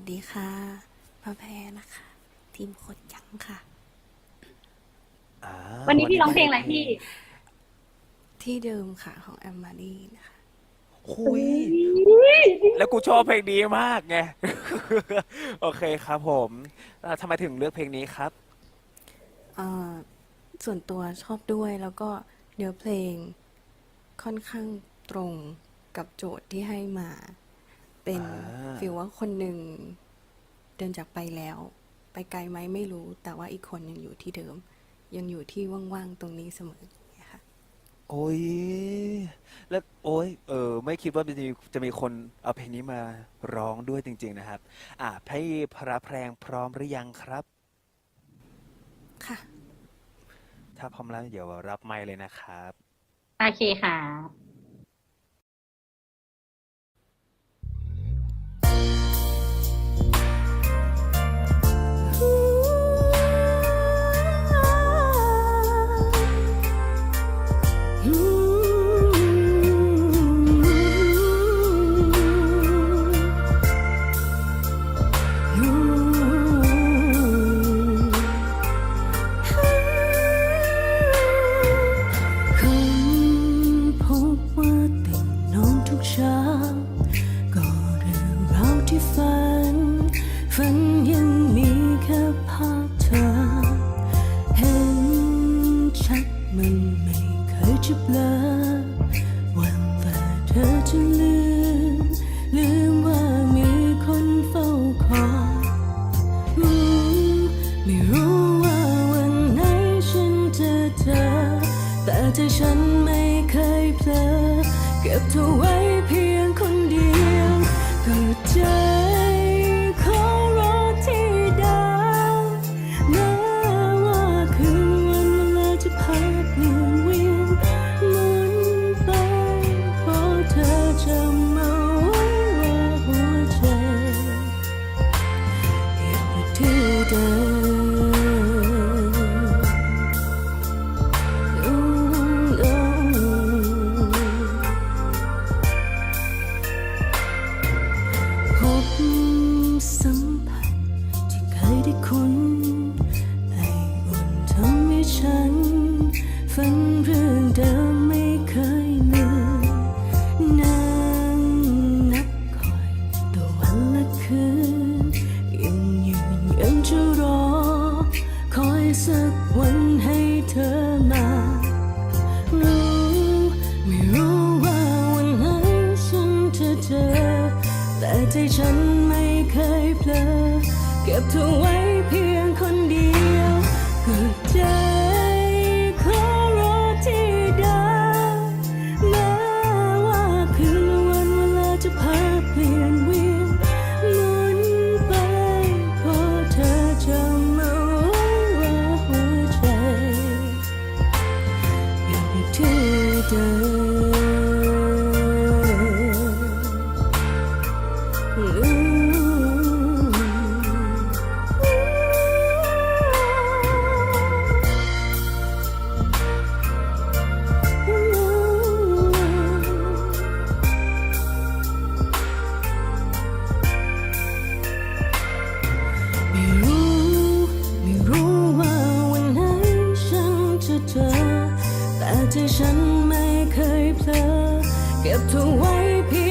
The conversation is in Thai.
สดีค่ะพระแพรนะคะ ทีมโคดจังค่ะ อ่าวันนี้พี่ร้องเพลงอะไรพี่ที่เดิมค่ะของแอมมารีนะคะคุย แล้วกูชอบเพลงนี้มากไง โอเคครับผมแล้วทำไมถึงเลือกเพลงนี้ครับ เอ่อส่วนตัวชอบด้วยแล้วก็เนื้อเพลงค่อนข้างตรงกับโจทย์ที่ให้มา เป็นอ่าฟีลว่าคนหนึ่งเดินจากไปแล้ว ไปไกลไหมไม่รู้ แต่ว่าอีกคนยังอยู่ที่เดิม ยังอยู่ที่ว่างๆตรงนี้เสมอเนี่ยค่ะโอ้ย แล้วโอ้ย เออ ไม่คิดว่าจะมีจะมีคนเอาเพลงนี้มาร้องด้วยจริง ๆ นะครับ อะพี่พระแพรงพร้อมหรือยังครับ ค่ะ ถ้าพร้อมแล้วเดี๋ยวรับไมค์เลยนะครับ โอเคค่ะ เช้า ก็เรื่องราวที่ฝัน ฝันยังมีแค่ภาพเธอ เห็นชัดมันไม่เคยจะเบลอวันแต่เธอจะลืม ลืมว่ามีคนเฝ้าคอยไม่รู้ว่าวันไหนฉันจะเจอแต่ใจฉันไม่ เคยเพลอเก็บเธอไว้เพียงคนเดียวก็ใจขอรอที่ดาวแม้ว่าคืนวันเวลาจะพาเปลี่ยนเวียนหมุนไปเพราะเธอจะมาไว้ว่าหัวใจยังอยู่ที่เดิม ฉัน ฝันเรื่องเดิมไม่เคยลืมนั่งนับคอยตัววันและคืน ยังยืนยันจะรอ คอยสักวันให้เธอมารู้ไม่รู้ว่าวันไหนฉันจะเจอ แต่ใจฉันไม่เคยเพลอเก็บเธอไว้ ใจฉันไม่เคยเพลอเก็บเธอไว้เพียง